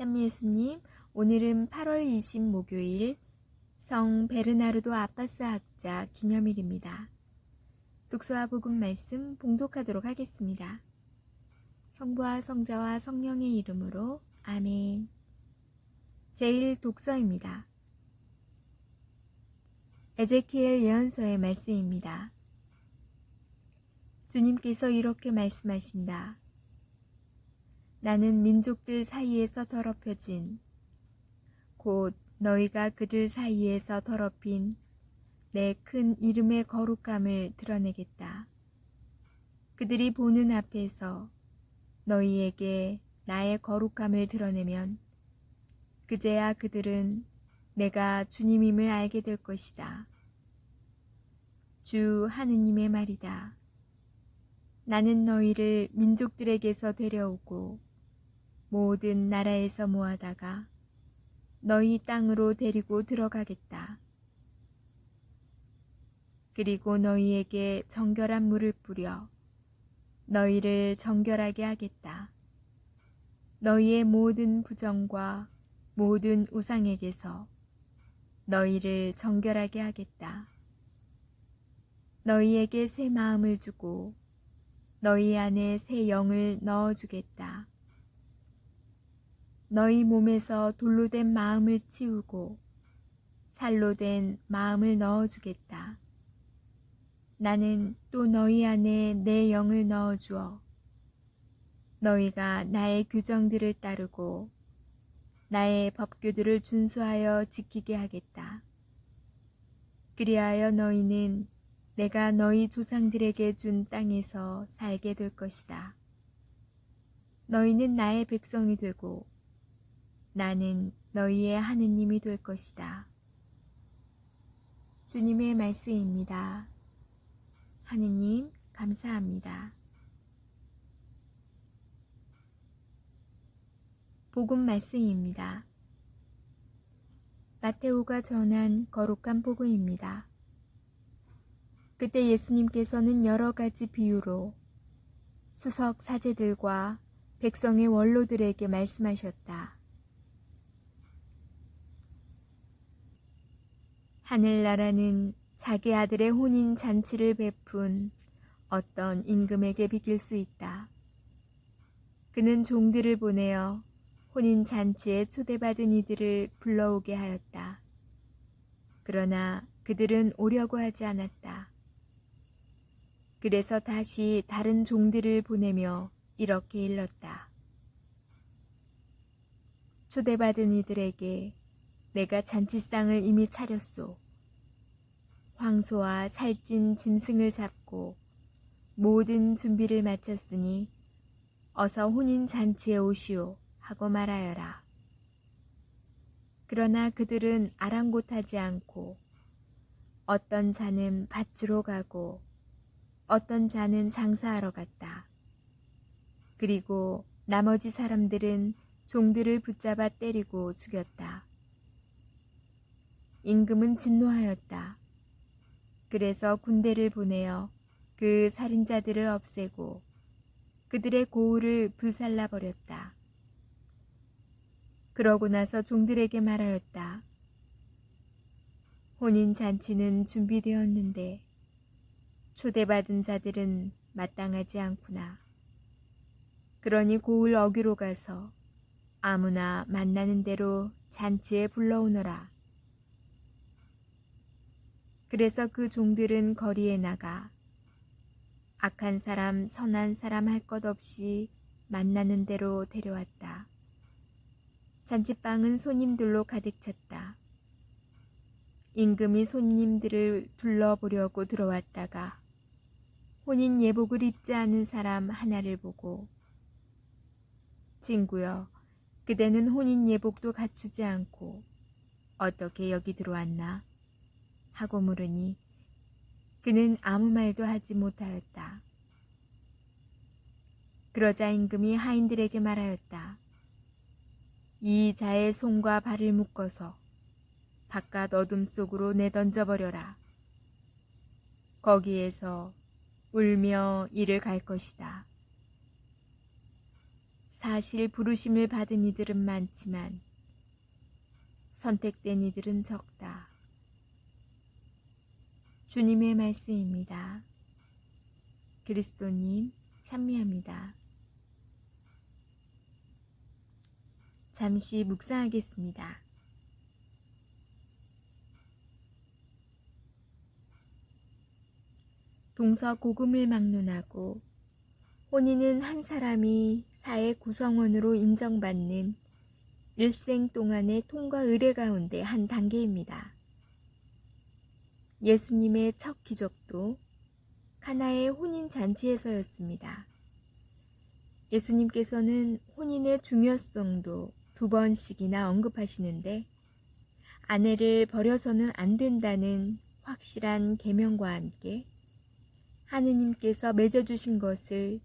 찬미 예수님, 오늘은 8월 20 목요일 성 베르나르도 아빠스 학자 기념일입니다. 독서와 복음 말씀 봉독하도록 하겠습니다. 성부와 성자와 성령의 이름으로 아멘. 제일 독서입니다. 에제키엘 예언서의 말씀입니다. 주님께서 이렇게 말씀하신다. 나는 민족들 사이에서 더럽혀진 곧 너희가 그들 사이에서 더럽힌 내 큰 이름의 거룩함을 드러내겠다. 그들이 보는 앞에서 너희에게 나의 거룩함을 드러내면 그제야 그들은 내가 주님임을 알게 될 것이다. 주 하느님의 말이다. 나는 너희를 민족들에게서 데려오고 모든 나라에서 모아다가 너희 땅으로 데리고 들어가겠다. 그리고 너희에게 정결한 물을 뿌려 너희를 정결하게 하겠다. 너희의 모든 부정과 모든 우상에게서 너희를 정결하게 하겠다. 너희에게 새 마음을 주고 너희 안에 새 영을 넣어주겠다. 너희 몸에서 돌로 된 마음을 치우고 살로 된 마음을 넣어주겠다. 나는 또 너희 안에 내 영을 넣어주어 너희가 나의 규정들을 따르고 나의 법규들을 준수하여 지키게 하겠다. 그리하여 너희는 내가 너희 조상들에게 준 땅에서 살게 될 것이다. 너희는 나의 백성이 되고 나는 너희의 하느님이 될 것이다. 주님의 말씀입니다. 하느님, 감사합니다. 복음 말씀입니다. 마테오가 전한 거룩한 복음입니다. 그때 예수님께서는 여러 가지 비유로 수석 사제들과 백성의 원로들에게 말씀하셨다. 하늘나라는 자기 아들의 혼인 잔치를 베푼 어떤 임금에게 비길 수 있다. 그는 종들을 보내어 혼인 잔치에 초대받은 이들을 불러오게 하였다. 그러나 그들은 오려고 하지 않았다. 그래서 다시 다른 종들을 보내며 이렇게 일렀다. 초대받은 이들에게 내가 잔치상을 이미 차렸소. 황소와 살찐 짐승을 잡고 모든 준비를 마쳤으니 어서 혼인 잔치에 오시오 하고 말하여라. 그러나 그들은 아랑곳하지 않고 어떤 자는 밭으로 가고 어떤 자는 장사하러 갔다. 그리고 나머지 사람들은 종들을 붙잡아 때리고 죽였다. 임금은 진노하였다. 그래서 군대를 보내어 그 살인자들을 없애고 그들의 고울을 불살라 버렸다. 그러고 나서 종들에게 말하였다. 혼인 잔치는 준비되었는데 초대받은 자들은 마땅하지 않구나. 그러니 고을 어기로 가서 아무나 만나는 대로 잔치에 불러오너라. 그래서 그 종들은 거리에 나가 악한 사람, 선한 사람 할 것 없이 만나는 대로 데려왔다. 잔치방은 손님들로 가득 찼다. 임금이 손님들을 둘러보려고 들어왔다가 혼인 예복을 입지 않은 사람 하나를 보고 친구여, 그대는 혼인 예복도 갖추지 않고 어떻게 여기 들어왔나? 하고 물으니 그는 아무 말도 하지 못하였다. 그러자 임금이 하인들에게 말하였다. 이 자의 손과 발을 묶어서 바깥 어둠 속으로 내던져 버려라. 거기에서 울며 이를 갈 것이다. 사실 부르심을 받은 이들은 많지만 선택된 이들은 적다. 주님의 말씀입니다. 그리스도님 찬미합니다. 잠시 묵상하겠습니다. 동서 고금을 막론하고 혼인은 한 사람이 사회 구성원으로 인정받는 일생 동안의 통과 의례 가운데 한 단계입니다. 예수님의 첫 기적도 카나의 혼인 잔치에서였습니다. 예수님께서는 혼인의 중요성도 두 번씩이나 언급하시는데 아내를 버려서는 안 된다는 확실한 계명과 함께 하느님께서 맺어주신 것을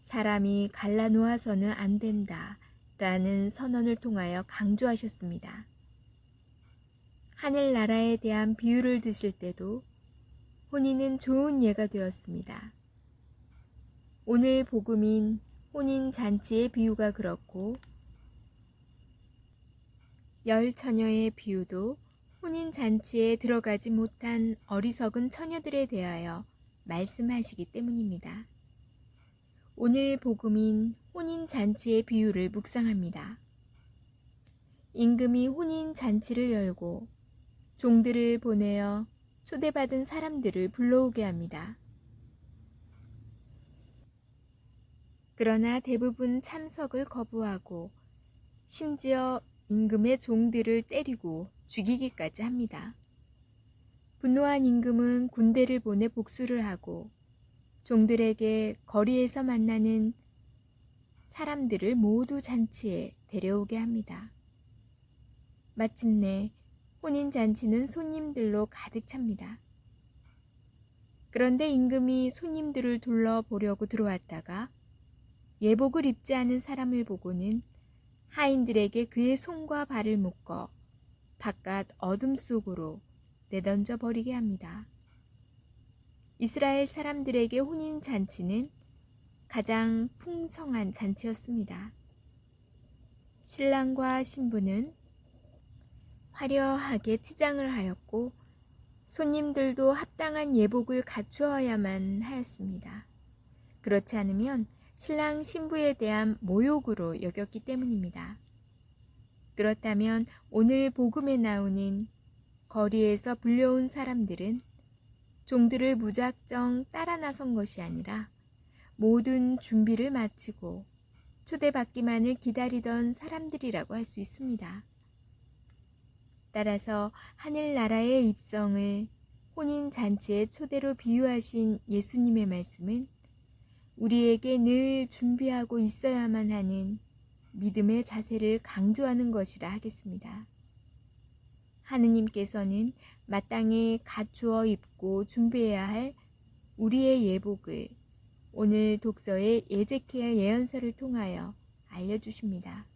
사람이 갈라놓아서는 안 된다 라는 선언을 통하여 강조하셨습니다. 하늘나라에 대한 비유를 드실 때도 혼인은 좋은 예가 되었습니다. 오늘 복음인 혼인 잔치의 비유가 그렇고 열 처녀의 비유도 혼인 잔치에 들어가지 못한 어리석은 처녀들에 대하여 말씀하시기 때문입니다. 오늘 복음인 혼인 잔치의 비유를 묵상합니다. 임금이 혼인 잔치를 열고 종들을 보내어 초대받은 사람들을 불러오게 합니다. 그러나 대부분 참석을 거부하고 심지어 임금의 종들을 때리고 죽이기까지 합니다. 분노한 임금은 군대를 보내 복수를 하고 종들에게 거리에서 만나는 사람들을 모두 잔치에 데려오게 합니다. 마침내 혼인 잔치는 손님들로 가득 찹니다. 그런데 임금이 손님들을 둘러보려고 들어왔다가 예복을 입지 않은 사람을 보고는 하인들에게 그의 손과 발을 묶어 바깥 어둠 속으로 내던져 버리게 합니다. 이스라엘 사람들에게 혼인 잔치는 가장 풍성한 잔치였습니다. 신랑과 신부는 화려하게 치장을 하였고 손님들도 합당한 예복을 갖추어야만 하였습니다. 그렇지 않으면 신랑 신부에 대한 모욕으로 여겼기 때문입니다. 그렇다면 오늘 복음에 나오는 거리에서 불려온 사람들은 종들을 무작정 따라 나선 것이 아니라 모든 준비를 마치고 초대받기만을 기다리던 사람들이라고 할 수 있습니다. 따라서 하늘나라의 입성을 혼인 잔치의 초대로 비유하신 예수님의 말씀은 우리에게 늘 준비하고 있어야만 하는 믿음의 자세를 강조하는 것이라 하겠습니다. 하느님께서는 마땅히 갖추어 입고 준비해야 할 우리의 예복을 오늘 독서의 예제케엘 예언서를 통하여 알려주십니다.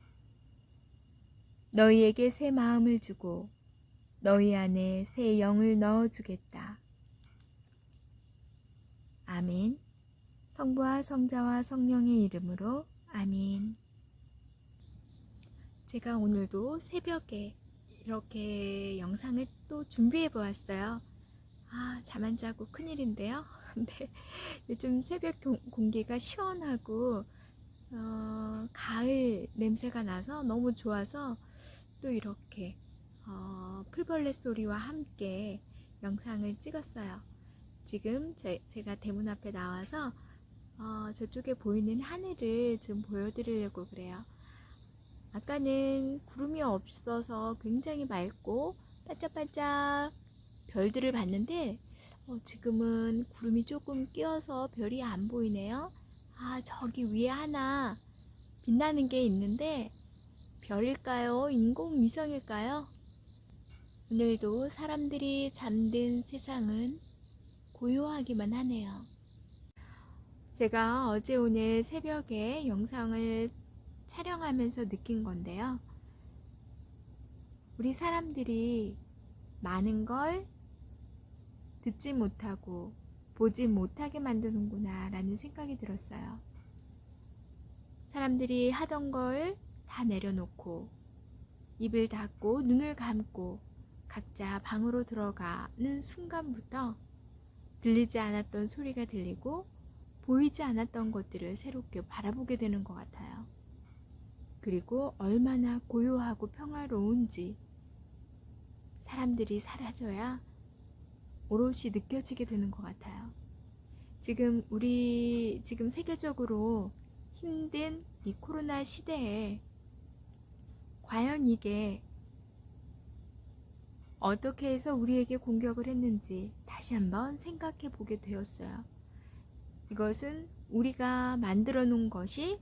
너희에게 새 마음을 주고 너희 안에 새 영을 넣어 주겠다. 아멘. 성부와 성자와 성령의 이름으로 아멘. 제가 오늘도 새벽에 이렇게 영상을 또 준비해 보았어요. 아, 잠 안 자고 큰일인데요. 근데 요즘 새벽 공기가 시원하고 어, 가을 냄새가 나서 너무 좋아서 또 이렇게 어, 풀벌레 소리와 함께 영상을 찍었어요. 지금 제, 제가 대문 앞에 나와서 어, 저쪽에 보이는 하늘을 좀 보여드리려고 그래요. 아까는 구름이 없어서 굉장히 맑고 반짝반짝 별들을 봤는데 어, 지금은 구름이 조금 끼어서 별이 안 보이네요. 아, 저기 위에 하나 빛나는 게 있는데 별일까요? 인공위성일까요? 오늘도 사람들이 잠든 세상은 고요하기만 하네요. 제가 어제 오늘 새벽에 영상을 촬영하면서 느낀 건데요. 우리 사람들이 많은 걸 듣지 못하고 보지 못하게 만드는구나 라는 생각이 들었어요. 사람들이 하던 걸 다 내려놓고 입을 닫고 눈을 감고 각자 방으로 들어가는 순간부터 들리지 않았던 소리가 들리고 보이지 않았던 것들을 새롭게 바라보게 되는 것 같아요. 그리고 얼마나 고요하고 평화로운지 사람들이 사라져야 오롯이 느껴지게 되는 것 같아요. 지금 우리 지금 세계적으로 힘든 이 코로나 시대에 과연 이게 어떻게 해서 우리에게 공격을 했는지 다시 한번 생각해 보게 되었어요. 이것은 우리가 만들어 놓은 것이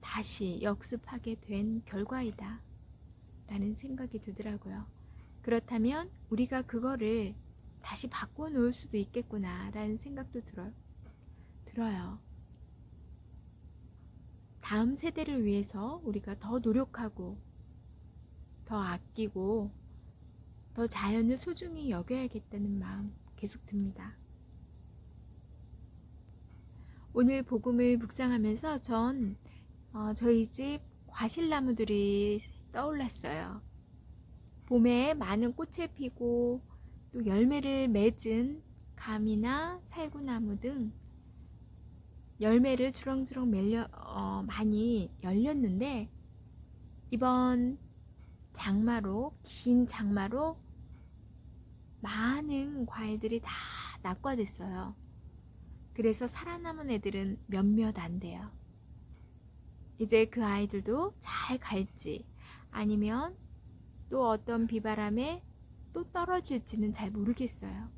다시 역습하게 된 결과이다. 라는 생각이 들더라고요. 그렇다면 우리가 그거를 다시 바꿔 놓을 수도 있겠구나. 라는 생각도 들어요. 들어요. 다음 세대를 위해서 우리가 더 노력하고 더 아끼고 더 자연을 소중히 여겨야겠다는 마음 계속 듭니다. 오늘 복음을 묵상하면서 전 어, 저희 집 과실나무들이 떠올랐어요. 봄에 많은 꽃을 피고 또 열매를 맺은 감이나 살구나무 등 열매를 주렁주렁 멜려 어, 많이 열렸는데 이번 장마로 긴 장마로 많은 과일들이 다 낙과됐어요. 그래서 살아남은 애들은 몇몇 안 돼요. 이제 그 아이들도 잘 갈지 아니면 또 어떤 비바람에 또 떨어질지는 잘 모르겠어요.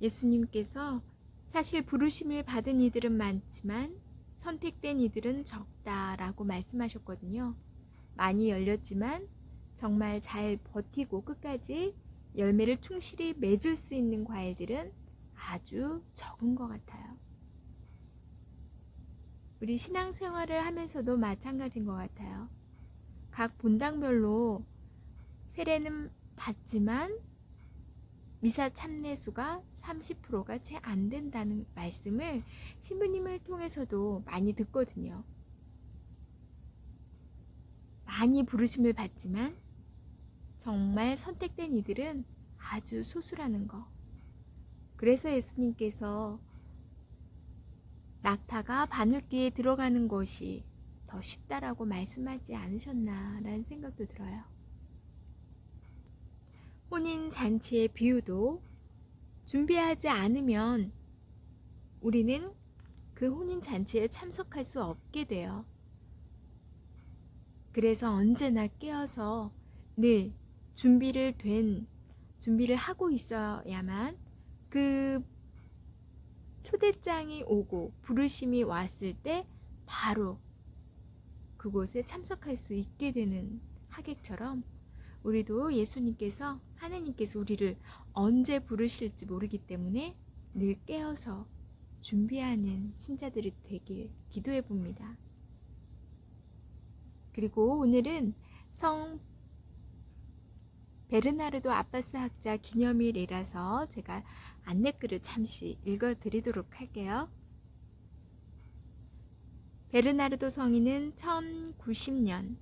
예수님께서 사실 부르심을 받은 이들은 많지만 선택된 이들은 적다라고 말씀하셨거든요. 많이 열렸지만 정말 잘 버티고 끝까지 열매를 충실히 맺을 수 있는 과일들은 아주 적은 것 같아요. 우리 신앙생활을 하면서도 마찬가지인 것 같아요. 각 본당별로 세례는 받지만 미사 참례수가 30%가 채 안 된다는 말씀을 신부님을 통해서도 많이 듣거든요. 많이 부르심을 받지만 정말 선택된 이들은 아주 소수라는 거. 그래서 예수님께서 낙타가 바늘귀에 들어가는 것이 더 쉽다라고 말씀하지 않으셨나라는 생각도 들어요. 혼인 잔치의 비유도 준비하지 않으면 우리는 그 혼인 잔치에 참석할 수 없게 돼요. 그래서 언제나 깨어서 늘 준비를 된 준비를 하고 있어야만 그 초대장이 오고 부르심이 왔을 때 바로 그곳에 참석할 수 있게 되는 하객처럼 우리도 예수님께서 하나님께서 우리를 언제 부르실지 모르기 때문에 늘 깨어서 준비하는 신자들이 되길 기도해 봅니다. 그리고 오늘은 성 베르나르도 아빠스 학자 기념일이라서 제가 안내글을 잠시 읽어 드리도록 할게요. 베르나르도 성인은 1090년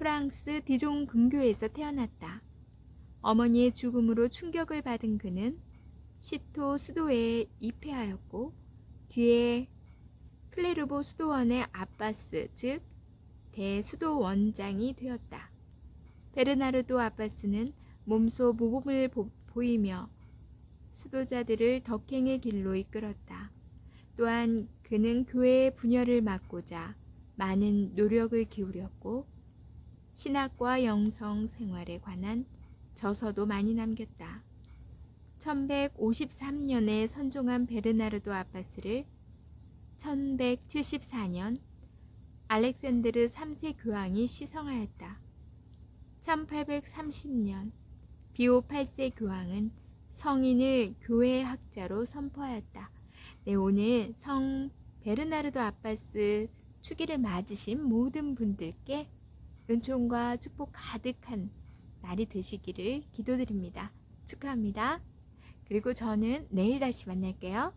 프랑스 디종 근교에서 태어났다. 어머니의 죽음으로 충격을 받은 그는 시토 수도에 입회하였고 뒤에 클레르보 수도원의 아빠스 즉 대수도원장이 되었다. 베르나르도 아빠스는 몸소 모범을 보, 보이며 수도자들을 덕행의 길로 이끌었다. 또한 그는 교회의 분열을 막고자 많은 노력을 기울였고 신학과 영성 생활에 관한 저서도 많이 남겼다. 1153년에 선종한 베르나르도 아빠스를 1174년 알렉산드르 3세 교황이 시성하였다. 1830년 비오 8세 교황은 성인을 교회 학자로 선포하였다. 네, 오늘 성 베르나르도 아빠스 축일을 맞으신 모든 분들께 은총과 축복 가득한 날이 되시기를 기도드립니다. 축하합니다. 그리고 저는 내일 다시 만날게요.